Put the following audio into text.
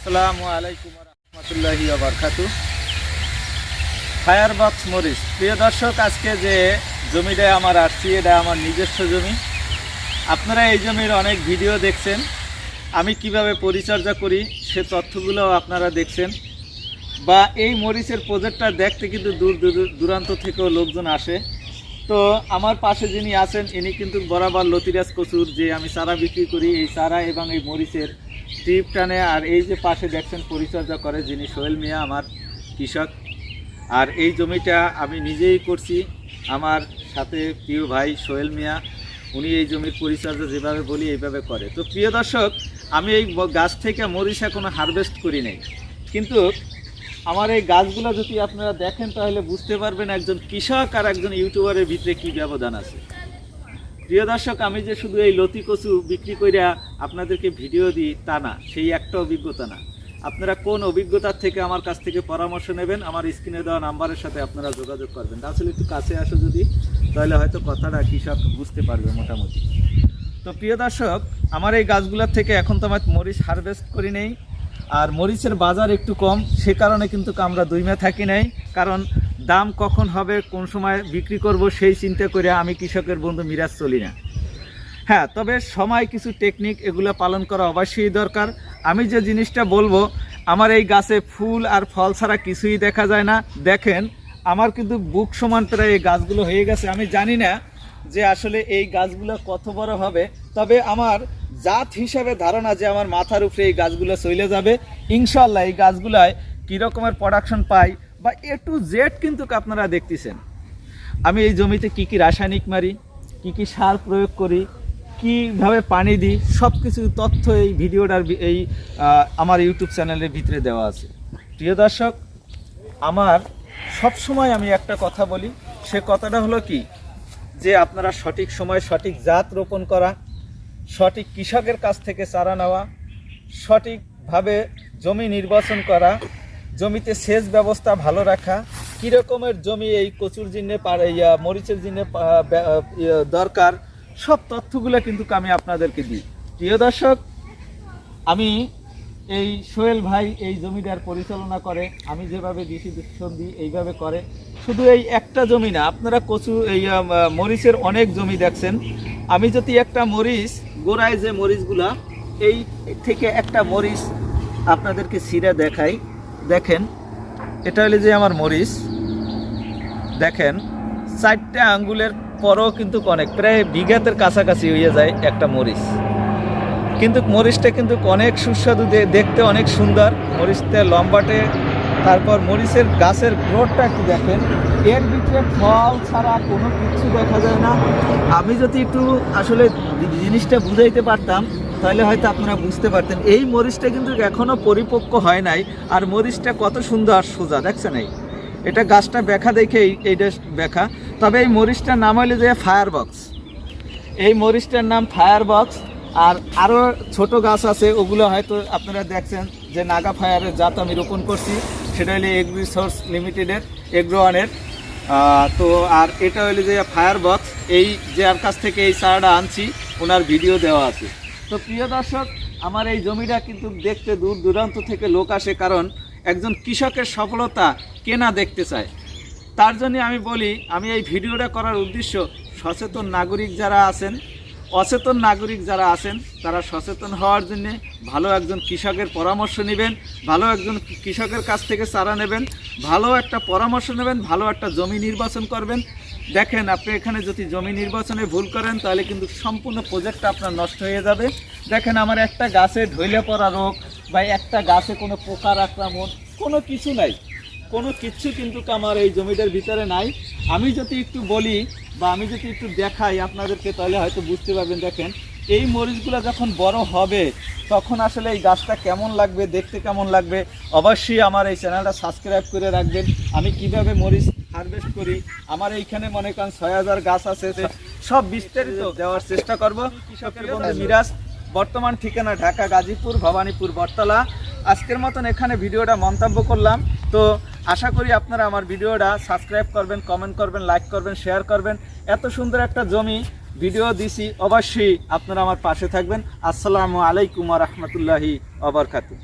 আসসালামু আলাইকুম fire box মরিচ প্রিয় দর্শক, আজকে যে জমিটা আমার আসছি, এটা আমার নিজস্ব জমি। আপনারা এই জমির অনেক ভিডিও দেখছেন। আমি কীভাবে পরিচর্যা করি, সে তথ্যগুলো আপনারা দেখছেন। বা এই মরিচের প্রজেক্টটা দেখতে কিন্তু দূর- দূরান্ত থেকেও লোকজন আসে। তো আমার পাশে যিনি আছেন, ইনি কিন্তু বরাবর লতিরাজ কচুর যে আমি চারা বিক্রি করি, এই চারা এবং এই মরিচের টিপ টানে আর এই যে পাশে দেখছেন পরিচর্যা করে যিনি সোহেল মিয়া, আমার কৃষক। আর এই জমিটা আমি নিজেই করছি। আমার সাথে প্রিয় ভাই সোহেল মিয়া, উনি এই জমির পরিচর্যা যেভাবে বলি এইভাবে করে। তো প্রিয় দর্শক, আমি এই গাছ থেকে মরিচ কোনো হারভেস্ট করি নাই। কিন্তু আমার এই গাছগুলো যদি আপনারা দেখেন, তাহলে বুঝতে পারবেন একজন কৃষক আর একজন ইউটিউবারের ভিতরে কি ব্যবধান আছে। প্রিয় দর্শক, আমি যে শুধু এই লতি কচু বিক্রি কইরা আপনাদেরকে ভিডিও দিই তা না, সেই একটা অভিজ্ঞতা না। আপনারা কোন অভিজ্ঞতার থেকে আমার কাছ থেকে পরামর্শ নেবেন, আমার স্ক্রিনে দেওয়া নাম্বারের সাথে আপনারা যোগাযোগ করবেন। আসলে একটু কাছে আসো যদি, তাহলে হয়তো কথাটা কৃষক বুঝতে পারবে মোটামুটি। তো প্রিয় দর্শক, আমার এই গাছগুলোর থেকে এখন তো আমার মরিচ হারভেস্ট করি নেই, আর মরিচের বাজার একটু কম, সে কারণে কিন্তু আমরা দুই দুইমে থাকি নাই, কারণ দাম কখন হবে, কোন সময় বিক্রি করব সেই চিন্তা করে আমি কৃষকের বন্ধু মিরাজ চলি না। হ্যাঁ তবে সময় কিছু টেকনিক এগুলো পালন করা অবশ্যই দরকার। আমি যে জিনিসটা বলব, আমার এই গাছে ফুল আর ফল ছাড়া কিছুই দেখা যায় না। দেখেন, আমার কিন্তু বুক সমান প্রায় এই গাছগুলো হয়ে গেছে। আমি জানি না যে আসলে এই গাছগুলো কত বড় হবে, তবে আমার জাত হিসাবে ধারণা যে আমার মাথার উপরে এই গাছগুলো চলে যাবে। ইনশাল্লাহ এই গাছগুলায় কী রকমের প্রোডাকশন পাই বা এ টু জেড কিন্তু আপনারা দেখতেছেন। আমি এই জমিতে কি কি রাসায়নিক মারি, কি কি সার প্রয়োগ করি, কীভাবে পানি দিই সব কিছু তথ্য এই ভিডিওটার এই আমার ইউটিউব চ্যানেলের ভিতরে দেওয়া আছে। প্রিয় দর্শক, আমার সব সময় আমি একটা কথা বলি, সে কথাটা হলো কি? যে আপনারা সঠিক সময় সঠিক জাত রোপণ করা, সঠিক কৃষকের কাছ থেকে চারা নেওয়া, সঠিকভাবে জমি নির্বাচন করা জমিতে সেচ ব্যবস্থা ভালো রাখা। কী রকমের জমি এই কচুর জিনে ইয়া মরিচের জিনে ইয়া, দরকার, সব তথ্যগুলো কিন্তু আমি আপনাদেরকে দিই। প্রিয় দর্শক, আমি এই সোহেল ভাই এই জমিদার পরিচালনা করে, আমি যেভাবে ডিসিশন দিই, এইভাবে করে। শুধু এই একটা জমি না, আপনারা কচু, এই মরিচের অনেক জমি দেখছেন। আমি যদি একটা মরিচ, গোড়ায় যে মরিচগুলা, এই থেকে একটা মরিচ আপনাদেরকে সিরা দেখাই। দেখেন, এটা হলে যে আমার মরিচ। দেখেন, চারটে আঙ্গুলের পরও কিন্তু অনেক, প্রায় বিঘাতের কাছাকাছি হয়ে যায় একটা মরিচ। কিন্তু মরিচটা কিন্তু অনেক সুস্বাদু দেখতে অনেক সুন্দর। মরিচটা লম্বাটে, তারপর মরিচের গাছের গ্রোথটা একটু দেখেন। এর ভিতরে ফল ছাড়া কোনো কিছু দেখা যায় না। আমি যদি একটু আসলে জিনিসটা বুঝাইতে পারতাম তাহলে হয়তো আপনারা বুঝতে পারতেন। এই মরিচটা কিন্তু এখনও পরিপক্ক হয় নাই, আর মরিচটা কত সুন্দর সোজা, দেখছেন এই? এটা গাছটা ব্যাখা দেখে এইটা ব্যাখা তবে এই মরিচটার নাম হইলে যে ফায়ার বক্স এই মরিচটার নাম ফায়ার বক্স আর আরও ছোট গাছ আছে, ওগুলো হয়তো আপনারা দেখছেন যে নাগা ফায়ারের জাত আমি রোপণ করছি। সেটা হলো এগ্রি সোর্স লিমিটেডের এগ্রোয়ানের তো আর এটা হলো যে ফায়ার বক্স এই যার কাছ থেকে এই চারাটা আনছি, ওনার ভিডিও দেওয়া আছে। তো প্রিয় দর্শক, আমার এই জমিটা কিন্তু দেখতে দূর দূরান্ত থেকে লোক আসে কারণ একজন কৃষকের সফলতা কেনা দেখতে চায়? তার জন্য আমি বলি, আমি এই ভিডিওটা করার উদ্দেশ্য সচেতন নাগরিক যারা আছেন অচেতন নাগরিক যারা আছেন, তারা সচেতন হওয়ার জন্য ভালো একজন কৃষকের পরামর্শ নেবেন, ভালো একজন কৃষকের কাছ থেকে চারা নেবেন, ভালো একটা পরামর্শ নেবেন, ভালো একটা জমি নির্বাচন করবেন। দেখেন, আপনি এখানে যদি জমি নির্বাচনে ভুল করেন, তাহলে কিন্তু সম্পূর্ণ প্রজেক্টটা আপনার নষ্ট হয়ে যাবে। দেখেন, আমার একটা গাছে ঢইলে পড়া রোগ বা একটা গাছে কোনো পোকার আক্রমণ, কোনো কিছু নাই। কোনো কিছু কিন্তু আমার এই জমিটার ভিতরে নাই। আমি যদি একটু বলি বা আমি যদি একটু দেখাই আপনাদেরকে, তাহলে হয়তো বুঝতে পারবেন। দেখেন, এই মরিচগুলো যখন বড় হবে, তখন আসলে এই গাছটা কেমন লাগবে, দেখতে কেমন লাগবে? অবশ্যই আমার এই চ্যানেলটা সাবস্ক্রাইব করে রাখবেন। আমি কীভাবে মরিচ হারভেস্ট করি? আমার এইখানে মনে করেন ছয় হাজার গাছ আছে সব বিস্তারিত দেওয়ার চেষ্টা করব। কৃষকের বন্ধু মিরাজ, বর্তমান ঠিকানা ঢাকা, গাজীপুর, ভবানীপুর, বটতলা। আজকের মতন এখানে ভিডিওটা মন্তব্য করলাম। তো আশা করি আপনারা আমার ভিডিওটা সাবস্ক্রাইব করবেন কমেন্ট করবেন লাইক করবেন শেয়ার করবেন। এত সুন্দর একটা জমি ভিডিও দিছি, অবশ্যই আপনারা আমার পাশে থাকবেন। আসসালামু আলাইকুম রহমতুল্লাহি অবরকাতু